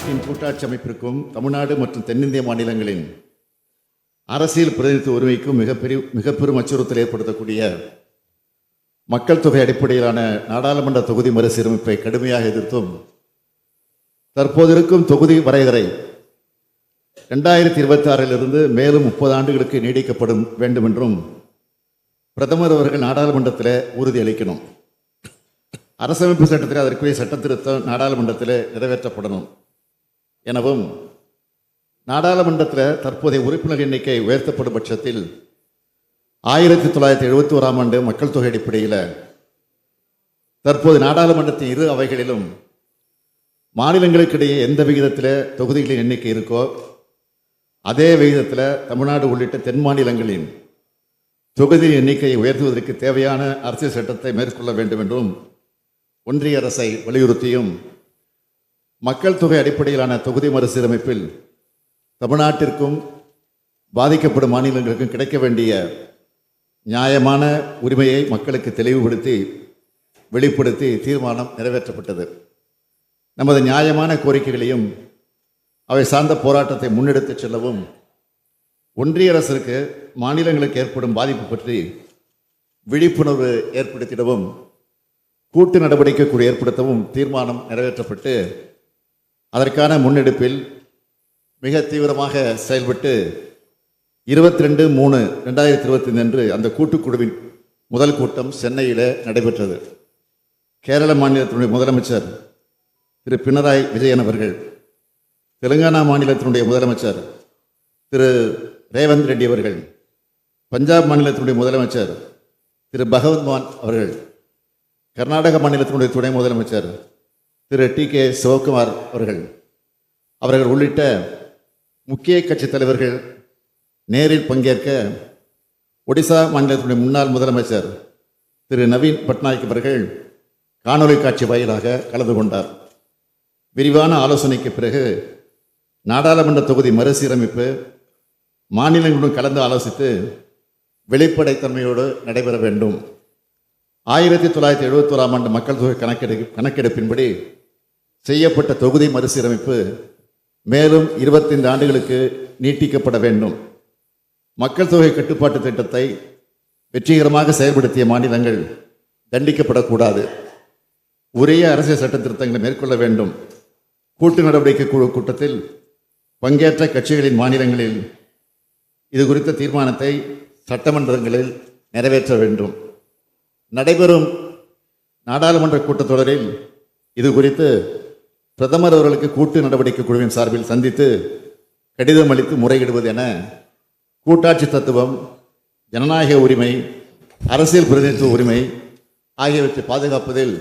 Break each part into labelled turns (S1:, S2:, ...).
S1: அரசின் கூட்டாட்சி அமைப்பிற்கும் தமிழ்நாடு மற்றும் தென்னிந்திய மாநிலங்களின் அரசியல் பிரதிநிதித்துவ உரிமைக்கும் மிகப்பெரிய மிகப்பெரும் அச்சுறுத்தல் ஏற்படுத்தக்கூடிய மக்கள் தொகை அடிப்படையிலான நாடாளுமன்ற தொகுதி மறுசீரமைப்பை கடுமையாக எதிர்த்தும் தற்போது இருக்கும் தொகுதி வரையறை ரெண்டாயிரத்தி இருபத்தி ஆறிலிருந்து மேலும் முப்பது ஆண்டுகளுக்கு நீடிக்கப்படும் வேண்டும் என்றும் பிரதமர் அவர்கள் நாடாளுமன்றத்தில் உறுதியளிக்கணும் அரசமைப்பு சட்டத்தில் அதற்குரிய சட்ட திருத்தம் நாடாளுமன்றத்தில் நிறைவேற்றப்படணும். எனவும் நாடாளுமன்றத்தில் தற்போதைய உறுப்பினர் எண்ணிக்கை உயர்த்தப்படும் பட்சத்தில் ஆயிரத்தி தொள்ளாயிரத்தி எழுபத்தி ஓராம் ஆண்டு மக்கள் தொகை அடிப்படையில் தற்போது நாடாளுமன்றத்தின் இரு அவைகளிலும் மாநிலங்களுக்கிடையே எந்த விகிதத்தில் தொகுதிகளின் எண்ணிக்கை இருக்கோ அதே விகிதத்தில் தமிழ்நாடு உள்ளிட்ட தென் மாநிலங்களின் தொகுதி எண்ணிக்கையை உயர்த்துவதற்கு தேவையான அரசியல் சட்டத்தை மேற்கொள்ள வேண்டும் என்றும் ஒன்றிய அரசை வலியுறுத்தியும் மக்கள் தொகை அடிப்படையிலான தொகுதி மறுசீரமைப்பில் தமிழ்நாட்டிற்கும் பாதிக்கப்படும் மாநிலங்களுக்கும் கிடைக்க வேண்டிய நியாயமான உரிமையை மக்களுக்கு தெளிவுபடுத்தி வெளிப்படுத்தி தீர்மானம் நிறைவேற்றப்பட்டது. நமது நியாயமான கோரிக்கைகளையும் அவை சார்ந்த போராட்டத்தை முன்னெடுத்துச் செல்லவும் ஒன்றிய அரசிற்கு மாநிலங்களுக்கு ஏற்படும் பாதிப்பு பற்றி விழிப்புணர்வு ஏற்படுத்திடவும் கூட்டு நடவடிக்கை கூட ஏற்படுத்தவும் தீர்மானம் நிறைவேற்றப்பட்டு அதற்கான முன்னெடுப்பில் மிக தீவிரமாக செயல்பட்டு இருபத்தி ரெண்டு மூணு ரெண்டாயிரத்தி இருபத்தி அன்று அந்த கூட்டுக்குழுவின் முதல் கூட்டம் சென்னையில் நடைபெற்றது. கேரள மாநிலத்தினுடைய முதலமைச்சர் திரு பினராயி விஜயன் அவர்கள் தெலுங்கானா மாநிலத்தினுடைய முதலமைச்சர் திரு ரேவந்த் ரெட்டி அவர்கள் பஞ்சாப் மாநிலத்தினுடைய முதலமைச்சர் திரு பகவத் மான் அவர்கள் கர்நாடக மாநிலத்தினுடைய துணை முதலமைச்சர் திரு டி கே சிவகுமார் அவர்கள். அவர்கள் உள்ளிட்ட முக்கிய கட்சித் தலைவர்கள் நேரில் பங்கேற்க ஒடிசா மாநிலத்தினுடைய முன்னாள் முதலமைச்சர் திரு நவீன் பட்நாயக் அவர்கள் காணொலி காட்சி வாயிலாக கலந்து கொண்டார். விரிவான ஆலோசனைக்கு பிறகு நாடாளுமன்ற தொகுதி மறுசீரமைப்பு மாநிலங்களுடன் கலந்து ஆலோசித்து வெளிப்படைத்தன்மையோடு நடைபெற வேண்டும். ஆயிரத்தி தொள்ளாயிரத்தி எழுபத்தோராம் ஆண்டு மக்கள் தொகை கணக்கெடு கணக்கெடுப்பின்படி செய்யப்பட்ட தொகுதி மறுசீரமைப்பு மேலும் இருபத்தைந்து ஆண்டுகளுக்கு நீட்டிக்கப்பட வேண்டும். மக்கள் தொகை கட்டுப்பாட்டு திட்டத்தை வெற்றிகரமாக செயல்படுத்திய மாநிலங்கள் தண்டிக்கப்படக்கூடாது. உரிய அரசியல் சட்ட திருத்தங்களை மேற்கொள்ள வேண்டும். கூட்டு நடவடிக்கை குழு கூட்டத்தில் பங்கேற்ற கட்சிகளின் மாநிலங்களில் இது குறித்த தீர்மானத்தை சட்டமன்றங்களில் நிறைவேற்ற வேண்டும். நடைபெறும் நாடாளுமன்ற கூட்டத்தொடரில் இது குறித்து பிரதமர் அவர்களுக்கு கூட்டு நடவடிக்கை குழுவின் சார்பில் சந்தித்து கடிதம் அளித்து முறையிடுவது என கூட்டாட்சி தத்துவம் ஜனநாயக உரிமை அரசியல் பிரதிநிதித்துவ உரிமை ஆகியவற்றை பாதுகாப்பதில்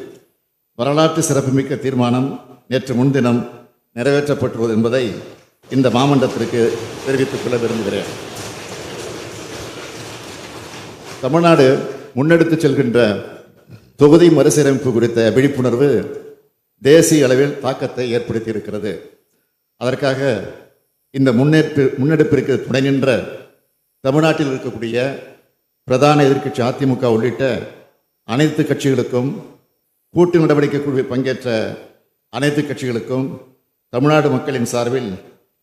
S1: வரலாற்று சிறப்புமிக்க தீர்மானம் நேற்று முன்தினம் நிறைவேற்றப்பட்டுள்ளது என்பதை இந்த மாமண்டத்திற்கு தெரிவித்துக் கொள்ள விரும்புகிறேன். தமிழ்நாடு முன்னெடுத்துச் செல்கின்ற தொகுதி மறுசீரமைப்பு குறித்த விழிப்புணர்வு தேசிய அளவில் தாக்கத்தை ஏற்படுத்தி இருக்கிறது அதற்காக இந்த முன்னேற்பு முன்னெடுப்பிற்கு துணை நின்ற தமிழ்நாட்டில் இருக்கக்கூடிய பிரதான எதிர்க்கட்சி அதிமுக உள்ளிட்ட அனைத்து கட்சிகளுக்கும் கூட்டு நடவடிக்கை குழுவில் பங்கேற்ற அனைத்து கட்சிகளுக்கும் தமிழ்நாடு மக்களின் சார்பில்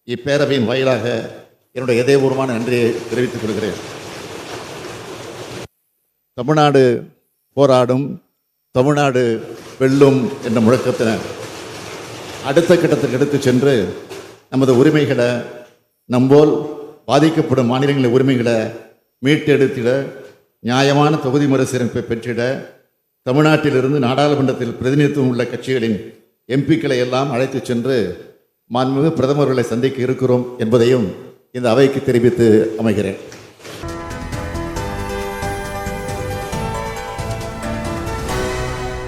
S1: இப்பேரவையின் வாயிலாக என்னுடைய இதயபூர்வமான நன்றியை தெரிவித்துக் கொள்கிறேன். தமிழ்நாடு போராடும் தமிழ்நாடு வெல்லும் என்ற முழக்கத்தினர் அடுத்த கட்டத்துக்கு எடுத்து சென்று நமது உரிமைகளை நம்போல் பாதிக்கப்படும் மாநிலங்களின் உரிமைகளை மீட்டெடுத்திட நியாயமான தொகுதி மறுசீரமைப்பை பெற்றிட தமிழ்நாட்டிலிருந்து நாடாளுமன்றத்தில் பிரதிநிதித்துவம் உள்ள கட்சிகளின் எம்பிக்களை எல்லாம் அழைத்துச் சென்று மாண்புமிகு பிரதமர்களை சந்திக்க இருக்கிறோம் என்பதையும் இந்த அவைக்கு தெரிவித்து அமைகிறேன்.